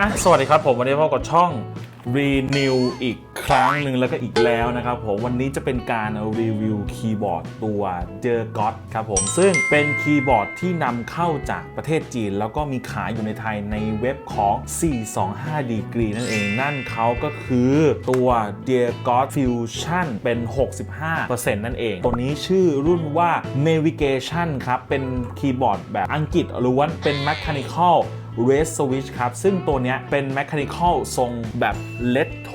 อะสวัสดีครับผมวันนี้พบกับช่อง Renew อีกครั้งหนึ่งแล้วก็อีกแล้วนะครับผมวันนี้จะเป็นการรีวิวคีย์บอร์ดตัว d e r g o t ครับผมซึ่งเป็นคีย์บอร์ดที่นำเข้าจากประเทศจีน แล้วก็มีขายอยู่ในไทยในเว็บของ 425 degree นั่นเองนั่นเขาก็คือตัว d e r g o t Fusion เป็น 65%นั่นเอง ตัวนี้ชื่อรุ่นว่า Navigation ครับ เป็นคีย์บอร์ดแบบอังกฤษล้วนเป็น Mechanical r e s Switch ครับ ซึ่งตัวเนี้ยเป็น Mechanical ทรงแบบเลตโท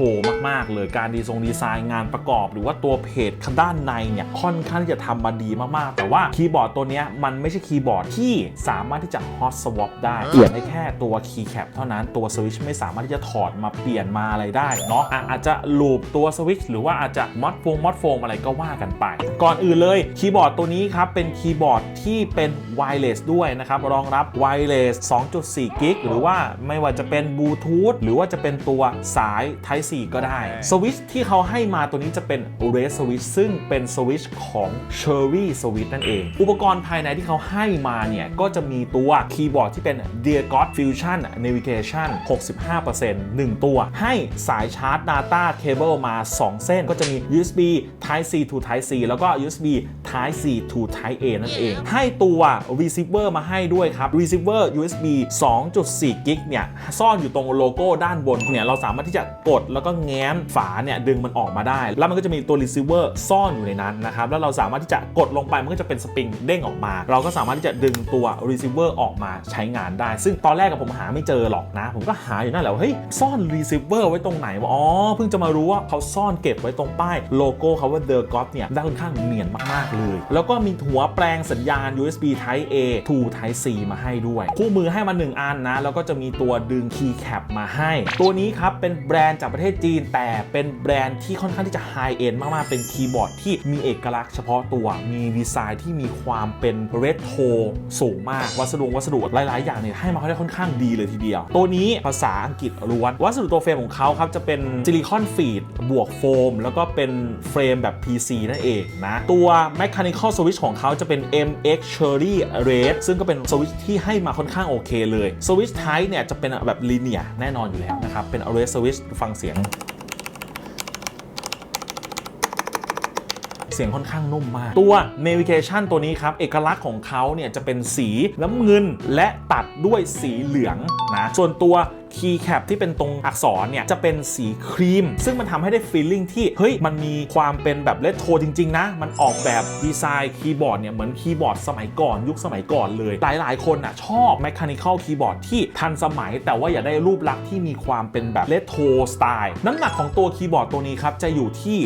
มาก ๆ เลย การดีทรงดีไซน์งานประกอบ หรือว่าตัวเพจด้านในเนี่ยค่อนข้างที่จะทำมาดีมาก ๆ แต่ว่าคีย์บอร์ดตัวเนี้ยมันไม่ใช่คีย์บอร์ดที่สามารถที่จะ Hot Swap ได้ เปลี่ยนได้แค่ตัว Keycap เท่านั้นตัว Switch ไม่สามารถที่จะถอดมาเปลี่ยนมาอะไรได้เนาะอาจจะลูปตัว Switch หรือว่าอาจจะมอดโฟมมอดโฟมอะไรก็ว่ากันไป ก่อนอื่นเลยคีย์บอร์ดตัวนี้ครับเป็นคีย์บอร์ดที่เป็น Wireless ด้วยนะครับรองรับ Wireless 2.4กิกหรือว่าไม่ว่าจะเป็นบลูทูธหรือว่าจะเป็นตัวสาย Type C ก็ได้สวิตช์ที่เขาให้มาตัวนี้จะเป็น Red Switch ซึ่งเป็นสวิตช์ของ Cherry Switch นั่นเอง อุปกรณ์ภายในที่เขาให้มาเนี่ย ก็จะมีตัวคีย์บอร์ดที่เป็น Dear God Fusion Navigation 65% 1 ตัว ให้สายชาร์จ Data Cable มา 2 เส้น ก็จะมี USB Type C to Type C แล้วก็ USB Type C to Type A นั่นเอง ให้ตัว receiver มาให้ด้วยครับ receiver USB 2.4 กิกเนี่ยซ่อนอยู่ตรงโลโก้ด้านบนเนี่ยเราสามารถที่จะกดแล้วก็แง้มฝาเนี่ยดึงมันออกมาได้ แล้วมันก็จะมีตัว receiver ซ่อนอยู่ในนั้นนะครับแล้วเราสามารถที่จะกดลงไปมันก็จะเป็นสปริงเด้งออกมา เราก็สามารถที่จะดึงตัว receiver ออกมาใช้งานได้ ซึ่งตอนแรกกับผมหาไม่เจอหรอกนะ ผมก็หาอยู่นั่นแหละว่าเฮ้ยซ่อน receiver ไว้ตรงไหนวะอ๋อเพิ่งจะมารู้ว่าเขาซ่อนเก็บไว้ตรงป้ายโลโก้เขาว่า The God เนี่ยได้ค่อนข้างเนียนมากๆเลย แล้วก็มีหัวแปลงสัญญาณ USB Type A to Type C มาให้ด้วย คู่มือให้มา1อันนะ แล้วก็จะมีตัวดึง Key Cap มาให้ ตัวนี้ครับ เป็นแบรนด์จากประเทศจีน แต่เป็นแบรนด์ที่ค่อนข้างที่จะไฮเอ็นมาก ๆ เป็นคีย์บอร์ดที่มีเอกลักษณ์เฉพาะตัว มีดีไซน์ที่มีความเป็นเรโทสูงมาก วัสดุวัสดุหลาย ๆ อย่างเนี่ยให้มาได้ค่อนข้างดีเลยทีเดียว ตัวนี้ภาษาอังกฤษล้วน วัสดุตัวเฟรมของเขาครับจะเป็นซิลิคอนฟีดบวกโฟม แล้วก็เป็นเฟรมแบบ PC นั่นเองนะ ตัว Mechanical Switch ของเขาจะเป็น MX Cherry Red ซึ่งก็เป็นสวิตช์ที่ให้มาค่อนข้างโอเคเลยสวิตช์ไทป์เนี่ยจะเป็นแบบลีเนียแน่นอนอยู่แล้วนะครับ เป็น Red Switch ฟังเสียง เสียงค่อนข้างนุ่มมาก ตัว Navigation ตัวนี้ครับ เอกลักษณ์ของเขาเนี่ยจะเป็นสีน้ำเงินและตัดด้วยสีเหลืองนะ ส่วนตัว คีย์แคปที่เป็นตรงอักษรเนี่ยจะเป็นสีครีม ซึ่งมันทำให้ได้ฟีลลิ่งที่เฮ้ยมันมีความเป็นแบบเลตโทจริง ๆ นะ มันออกแบบดีไซน์คีย์บอร์ดเนี่ยเหมือนคีย์บอร์ดสมัยก่อนยุคสมัยก่อนเลย หลาย ๆ คนอะชอบ Mechanical Keyboard ที่ทันสมัย แต่ว่าอย่าได้รูปลักษณ์ที่มีความเป็นแบบเลตโทสไตล์น้ำหนักของตัวคีย์บอร์ดตัวนี้ครับจะอยู่ที่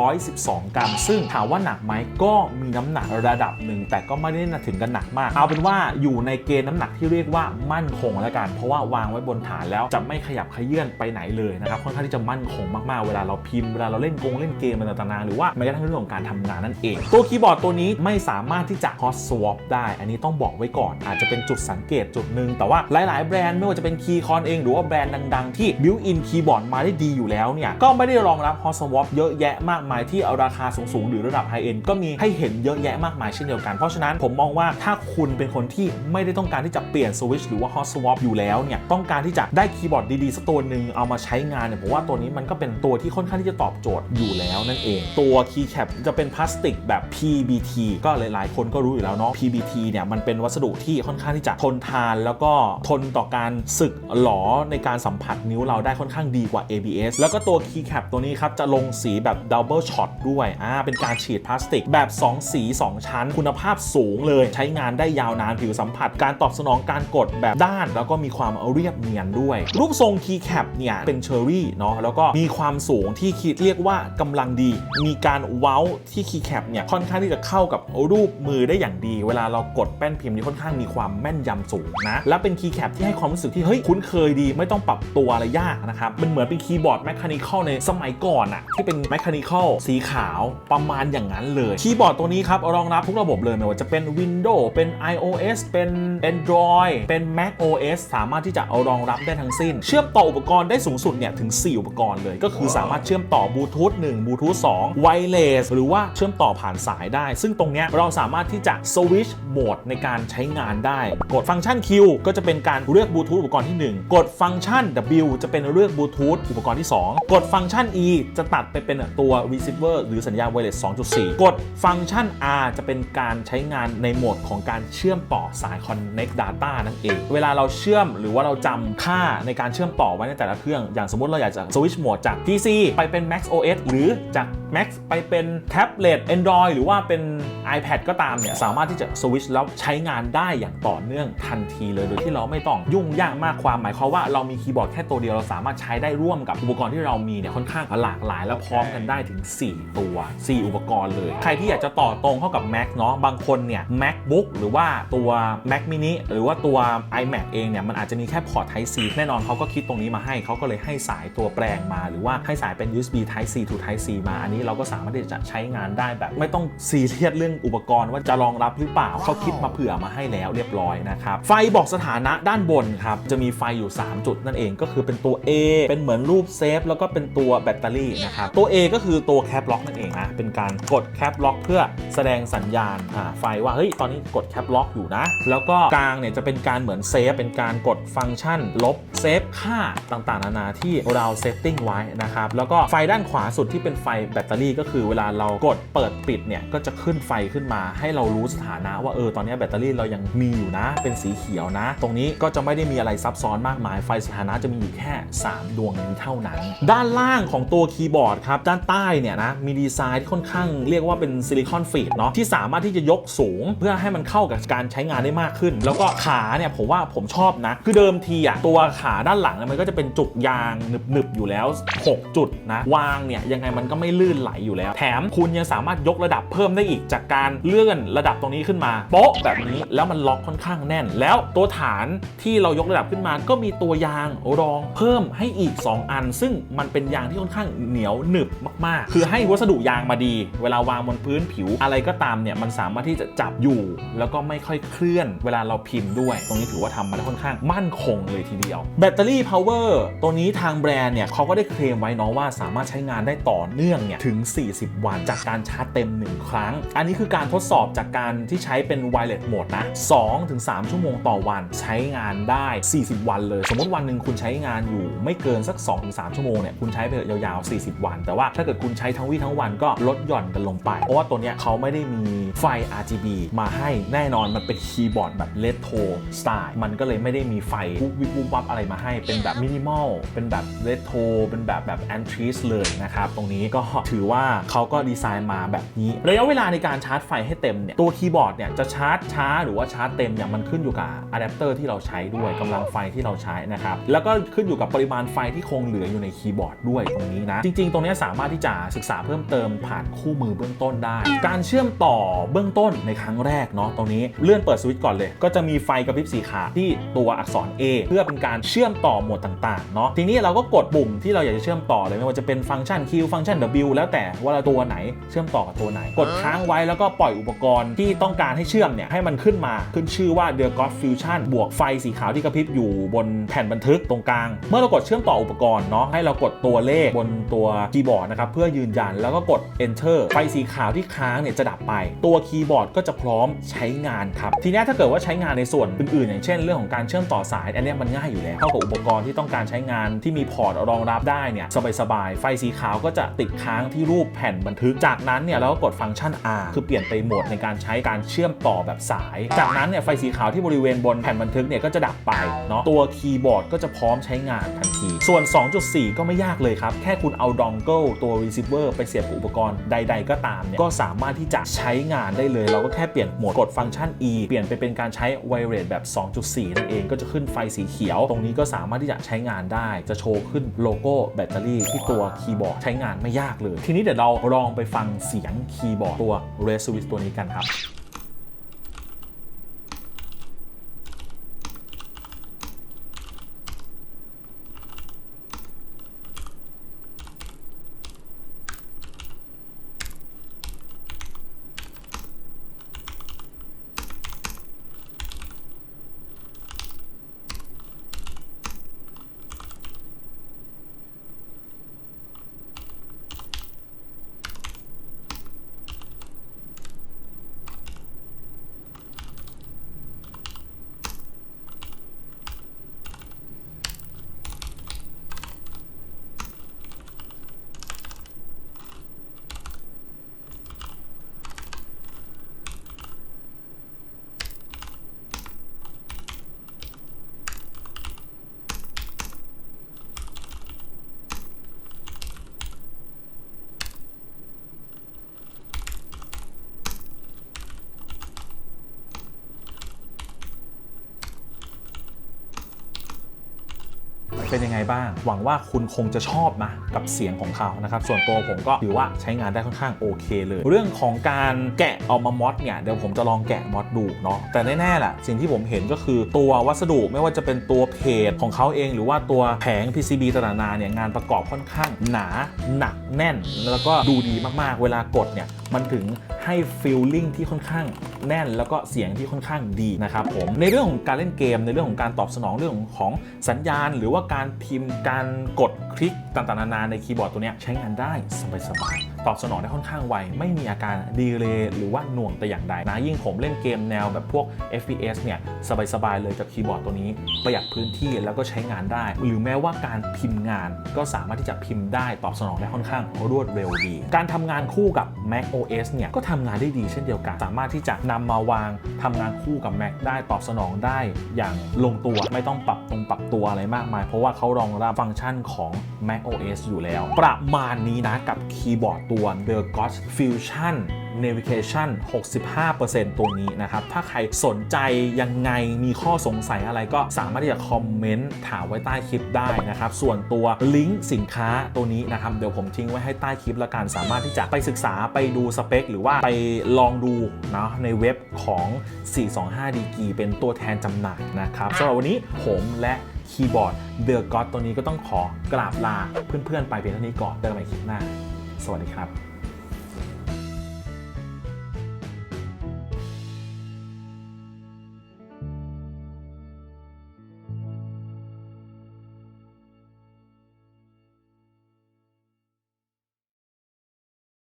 612 กรัม ซึ่งถามว่าหนักไหมก็มีน้ำหนักระดับหนึ่งแต่ก็ไม่ได้ถึงกันหนักมาก เอาเป็นว่าอยู่ในเกณฑ์น้ำหนักที่เรียกว่ามั่นคงแล้วกัน เพราะว่าวางไว้บนฐานแล้วจะไม่ขยับขยื่นไปไหนเลยนะครับค่อนข้างที่จะมั่นคงมากๆ เวลาเราพิมพ์เวลาเราเล่นกงเล่นเกมอะไรต่างๆหรือว่าแม้กระทั่งเรื่องของการทำงานนั่นเอง ตัวคีย์บอร์ดตัวนี้ไม่สามารถที่จะ hot swap ได้ อันนี้ต้องบอกไว้ก่อน อาจจะเป็นจุดสังเกตจุดหนึ่งแต่ว่าหลาย ๆ แบรนด์ไม่ว่าจะเป็นคีย์คอนเองหรือว่าแบรนด์ดัง ๆ ที่ built in คีย์บอร์ดมาได้ดีอยู่แล้วเนี่ยก็ไม่ได้รองรับ hot swap เยอะแยะมากมายที่เอาราคาสูงๆหรือระดับ high end ก็มีให้เห็นเยอะแยะมากมายเช่นเดียวกันเพราะฉะนั้นผมมองว่าถ้าคุณเป็นคนที่ไม่ได้ต้องการที่จะเปลี่ยนสวิตช์หรือว่า hot swap อยู่แล้วเนี่ยต้องการที่จะได้คีย์บอร์ดดีๆสักตัวหนึ่งเอามาใช้งานเนี่ยผมว่าตัวนี้มันก็เป็นตัวที่ค่อนข้างที่จะตอบโจทย์อยู่แล้วนั่นเอง ตัวคีย์แคปจะเป็นพลาสติกแบบ PBT ก็หลายๆ คนก็รู้อยู่แล้วเนาะ PBT เนี่ยมันเป็นวัสดุที่ค่อนข้างที่จะทนทานแล้วก็ทนต่อการสึกหลอในการสัมผัสนิ้วเราได้ค่อนข้างดีกว่า ABS แล้วก็ตัวคีย์แคปตัวนี้ครับจะลงสีแบบ Double Shot ด้วยอ่าเป็นการฉีดพลาสติกแบบ 2 สี 2 ชั้น คุณภาพสูงเลยใช้งานได้ยาวนานผิวสัมผัส การตอบสนองการกดแบบด้าน แล้วก็มีความเรียบเนียนด้วย รูปทรงคีย์แคปเนี่ยเป็นเชอรี่เนาะแล้วก็มีความสูงที่คิดเรียกว่ากำลังดี มีการเว้าที่คีย์แคปเนี่ยค่อนข้างที่จะเข้ากับรูปมือได้อย่างดี เวลาเรากดแป้นพิมพ์นี่ค่อนข้างมีความแม่นยำสูงนะและเป็นคีย์แคปที่ให้ความรู้สึกที่เฮ้ยคุ้นเคยดีไม่ต้องปรับตัวอะไรยากนะครับมันเหมือนเป็นคีย์บอร์ดแมคานิคอลในสมัยก่อนอะที่เป็นแมคานิคอลสีขาวประมาณอย่างนั้นเลย คีย์บอร์ดตัวนี้ครับรองรับทุกระบบเลยไม่ว่าจะเป็น Windows เป็น iOS เป็น Android เป็น Mac OS สามารถที่จะเอารองรับรับได้ทั้งสิ้น เชื่อมต่ออุปกรณ์ได้สูงสุดเนี่ยถึง 4 อุปกรณ์เลย ก็คือสามารถเชื่อมต่อบลูทูธ1บลูทูธ2ไวเลสหรือว่าเชื่อมต่อผ่านสายได้ ซึ่งตรงเนี้ยเราสามารถที่จะสวิชโหมดในการใช้งานได้ กดฟังก์ชัน Q ก็จะเป็นการเลือกบลูทูธอุปกรณ์ที่ 1 กดฟังก์ชัน W จะเป็นเลือกบลูทูธอุปกรณ์ที่ 2 กดฟังก์ชัน E จะตัดไปเป็นตัว receiver หรือสัญญาณไวเลส2.4 กดฟังก์ชัน R จะเป็นการใช้งานในโหมดของการเชื่อมต่อสาย Connect Data นั่นเอง เวลาเราเชื่อมหรือว่าเราจำคาในการเชื่อมต่อไว้ในแต่ละเครื่อง อย่างสมมติเราอยากจะ switch โหมดจาก PC ไปเป็น Mac OS หรือจาก Mac ไปเป็นแท็บเล็ต Android หรือว่าเป็น iPad ก็ตามเนี่ย สามารถที่จะ switch แล้วใช้งานได้อย่างต่อเนื่องทันทีเลย โดยที่เราไม่ต้องยุ่งยากมากความหมายความว่าเรามีคีย์บอร์ดแค่ตัวเดียวเราสามารถใช้ได้ร่วมกับอุปกรณ์ที่เรามีเนี่ยค่อนข้างหลากหลาย และพร้อมกันได้ถึง 4 ตัว 4 อุปกรณ์เลย ใครที่อยากจะต่อตรงเข้ากับ Mac เนาะบางคนเนี่ย MacBook หรือว่าตัว Mac mini หรือว่าตัว iMac เองเนี่ยมันอาจจะมีแค่พอร์ต Type C แน่นอนเขาก็คิดตรงนี้มาให้เขาก็เลยให้สายตัวแปลงมา หรือว่าให้สายเป็น USB Type C to Type C มา อันนี้เราก็สามารถที่จะใช้งานได้แบบ ไม่ต้องซีเรียสเรื่องอุปกรณ์ว่าจะรองรับหรือเปล่าเขาคิดมาเผื่อมาให้แล้วเรียบร้อยนะครับไฟบอกสถานะด้านบนครับจะมีไฟอยู่ 3 จุดนั่นเองก็คือเป็นตัว A เป็นเหมือนรูปเซฟแล้วก็เป็นตัวแบตเตอรี่นะครับตัว A ก็คือตัวแคปล็อกนั่นเองนะเป็นการกดแคปล็อกเพื่อแสดงสัญญาณไฟว่าเฮ้ยตอนนี้กดแคปล็อกอยู่นะแล้วก็กลางเนี่ยจะเป็นการเหมือนเซฟเป็นการกดฟังก์ชันลบเซฟค่าต่างๆ นานาที่เราเซตติ้งไว้นะครับ แล้วก็ไฟด้านขวาสุดที่เป็นไฟแบตเตอรี่ ก็คือเวลาเรากดเปิดปิดเนี่ยก็จะขึ้นไฟขึ้นมา ให้เรารู้สถานะว่าเออตอนนี้แบตเตอรี่เรายังมีอยู่นะ เป็นสีเขียวนะ ตรงนี้ก็จะไม่ได้มีอะไรซับซ้อนมากมาย ไฟสถานะจะมีอยู่แค่ 3 ดวงนี้เท่านั้น ด้านล่างของตัวคีย์บอร์ดครับด้านใต้เนี่ยนะมีดีไซน์ที่ค่อนข้างเรียกว่าเป็นซิลิคอนฟีดเนาะที่สามารถที่จะยกสูง เพื่อให้มันเข้ากับการใช้งานได้มากขึ้น แล้วก็ขาเนี่ยผมว่าผมชอบนะคือเดิมทีอะตัวขาด้านหลังเนี่ยมันก็จะเป็นจุกยางหนึบๆอยู่แล้ว 6 จุดนะวางเนี่ยยังไงมันก็ไม่ลื่นไหลอยู่แล้ว แถมคุณยังสามารถยกระดับเพิ่มได้อีกจากการเลื่อนระดับตรงนี้ขึ้นมาโป๊ะแบบนี้แล้วมันล็อกค่อนข้างแน่น แล้วตัวฐานที่เรายกระดับขึ้นมา ก็มีตัวยางรองเพิ่มให้อีก 2 อัน ซึ่งมันเป็นยางที่ค่อนข้างเหนียวหนึบมากๆ คือให้วัสดุยางมาดี เวลาวางบนพื้นผิวอะไรก็ตามเนี่ยมันสามารถที่จะจับอยู่ แล้วก็ไม่ค่อยเคลื่อน เวลาเราพิมพ์ด้วย ตรงนี้ถือว่าทำมาได้ค่อนข้างมั่นคงเลยทีเดียว แบตเตอรี่พาวเวอร์ตัวนี้ทางแบรนด์เนี่ยเขาก็ได้เคลมไว้เนาะว่าสามารถใช้งานได้ต่อเนื่องเนี่ยถึง 40 วันจากการชาร์จเต็ม 1 ครั้ง อันนี้คือการทดสอบจากการที่ใช้เป็นไวเลสโหมดนะ2-3ชั่วโมงต่อวันใช้งานได้ 40 วันเลย สมมติวันหนึ่งคุณใช้งานอยู่ไม่เกินสัก2-3ชั่วโมงเนี่ยคุณใช้ไปเถอยาวๆ 40 วัน แต่ว่าถ้าเกิดคุณใช้ทั้งวี่ทั้งวันก็ลดหย่อนกันลงไป เพราะว่าตัวเนี้ยเขาไม่ได้มีไฟ RGB มาให้แน่นอนมันเป็นคีย์บอร์ดแบบเลโทสไตล์มันก็เลยไม่ได้มีไฟวุบวิบวุบวับอะไรมาให้เป็นแบบมินิมอลเป็นแบบเลโทเป็นแบบแบบแอนทริสเลยนะครับ ตรงนี้ก็ถือว่าเขาก็ดีไซน์มาแบบนี้ ระยะเวลาในการชาร์จไฟให้เต็มเนี่ยตัวคีย์บอร์ดเนี่ยจะชาร์จช้าหรือว่าชาร์จเต็มเนี่ยมันขึ้นอยู่กับอะแดปเตอร์ที่เราใช้ด้วยกำลังไฟที่เราใช้นะครับ แล้วก็ขึ้นอยู่กับปริมาณไฟที่คงเหลืออยู่ในคีย์บอร์ดด้วยตรงนี้นะ จริง ๆ ตรงนี้สามารถที่จะศึกษาเพิ่มเติมผ่านคู่มือเบื้องต้นได้ การเชื่อมต่อเบื้องต้นในครั้งแรกเนาะตรงนี้เลื่อนเปิดสวิตช์ก่อนเลย ก็จะมีไฟกระพริบสีขาวที่ตัวอักษร A เพื่อเป็นการเชื่อมต่อโหมดต่างๆเนาะทีนี้เราก็กดปุ่มที่เราอยากจะเชื่อมต่อเลยไม่ว่าจะเป็นฟังก์ชัน Q ฟังก์ชัน W แล้วแต่ว่าเราตัวไหนเชื่อมต่อกับตัวไหน กดค้างไว้แล้วก็ปล่อยอุปกรณ์ที่ต้องการให้เชื่อมเนี่ยให้มันขึ้นมาขึ้นชื่อว่า The God Fusion บวกไฟสีขาวที่กระพริบอยู่บนแผ่นบันทึกตรงกลาง เมื่อเรากดเชื่อมต่ออุปกรณ์เนาะให้เรากดตัวเลขบนตัวคีย์บอร์ดนะครับเพื่อยืนยันแล้วก็กด enter ไฟสีขาวที่ค้างเนี่ยจะดับไป ตัวคีย์บอร์ดก็จะพร้อมใช้งานครับทีนี้ถ้าเกิดว่าใช้งานในส่วนอื่นๆ อย่างเช่น เรื่องของการเชื่อมต่อสายอันนี้มันง่ายอยู่แล้วเท่ากับอุปกรณ์ที่ต้องการใช้งานที่มีพอร์ตรองรับได้เนี่ยสบายๆ ไฟสีขาวก็จะติดค้างที่รูปแผ่นบันทึก จากนั้นเนี่ยเราก็กดฟังก์ชัน R คือเปลี่ยนไปโหมดในการใช้การเชื่อมต่อแบบสาย จากนั้นเนี่ยไฟสีขาวที่บริเวณบนแผ่นบันทึกเนี่ยก็จะดับไปเนาะตัวคีย์บอร์ดก็จะพร้อมใช้งานทันที ส่วน 2.4 ก็ไม่ยากเลยครับ แค่คุณเอาดองเกิลตัว receiver ไปเสียบอุปกรณ์ใด ๆ ก็ตามเนี่ยก็สามารถที่จะใช้งานได้เลย เราก็แค่เปลี่ยนโหมดกดฟังก์ชัน E เปลี่ยนไปเป็นการใช้ไวเรสแบบ 2.4 นั่นเองก็จะขึ้นไฟสีเขียวตรงนี้ก็สามารถที่จะใช้งานได้ จะโชว์ขึ้นโลโก้แบตเตอรี่ที่ตัวคีย์บอร์ดใช้งานไม่ยากเลย ทีนี้เดี๋ยวเราลองไปฟังเสียงคีย์บอร์ดตัว r e s o l u t ตัวนี้กันครับ เป็นยังไงบ้าง หวังว่าคุณคงจะชอบนะกับเสียงของเขานะครับ ส่วนตัวผมก็ถือว่าใช้งานได้ค่อนข้างโอเคเลย เรื่องของการแกะเอามามอดเนี่ยเดี๋ยวผมจะลองแกะมอดดูเนาะแต่แน่ๆแหละสิ่งที่ผมเห็นก็คือตัววัสดุไม่ว่าจะเป็นตัวเพจของเขาเอง หรือว่าตัวแผง PCB ต่างๆนานาเนี่ยงานประกอบค่อนข้างหนาหนักแน่น แล้วก็ดูดีมากๆ เวลากดเนี่ยมันถึง ให้ฟิลลิ่งที่ค่อนข้างแน่นแล้วก็เสียงที่ค่อนข้างดีนะครับผมในเรื่องของการเล่นเกมในเรื่องของการตอบสนองเรื่องของสัญญาณ หรือว่าการพิมพ์การกดคลิกต่างๆนานาในคีย์บอร์ดตัวนี้ใช้งานได้สบายๆ ตอบสนองได้ค่อนข้างไว ไม่มีอาการดีเลย์หรือว่าหน่วงแต่อย่างใดนะยิ่งผมเล่นเกมแนวแบบพวก FPS เนี่ยสบายๆเลยกับคีย์บอร์ดตัวนี้ ประหยัดพื้นที่แล้วก็ใช้งานได้ หรือแม้ว่าการพิมพ์งานก็สามารถที่จะพิมพ์ได้ตอบสนองได้ค่อนข้างรวดเร็วดี การทำงานคู่กับ Mac OS เนี่ยก็ทำงานได้ดีเช่นเดียวกัน สามารถที่จะนำมาวางทำงานคู่กับ Mac ได้ตอบสนองได้อย่างลงตัวไม่ต้องปรับตรงปรับตัวอะไรมากมาย เพราะว่าเขารองรับฟังก์ชันของ Mac OS อยู่แล้ว ประมาณนี้นะกับคีย์บอร์ดตัว The God Fusion Navigation 65%ตัวนี้นะครับ ถ้าใครสนใจยังไงมีข้อสงสัยอะไรก็สามารถที่จะคอมเมนต์ถามไว้ใต้คลิปได้นะครับ ส่วนตัวลิงก์สินค้าตัวนี้นะครับ เดี๋ยวผมทิ้งไว้ให้ใต้คลิปละกัน สามารถที่จะไปศึกษาไปดูสเปค หรือว่าไปลองดูเนาะในเว็บของ 425 d g เป็นตัวแทนจำหน่ายนะครับสำหรับวันนี้ผมและคีย์บอร์ด The God ตัวนี้ก็ต้องขอกราบลาเพื่อนๆ ไปเพียงเท่านี้ก่อนเจอกันใหม่คลิปหน้า สวัสดีครับ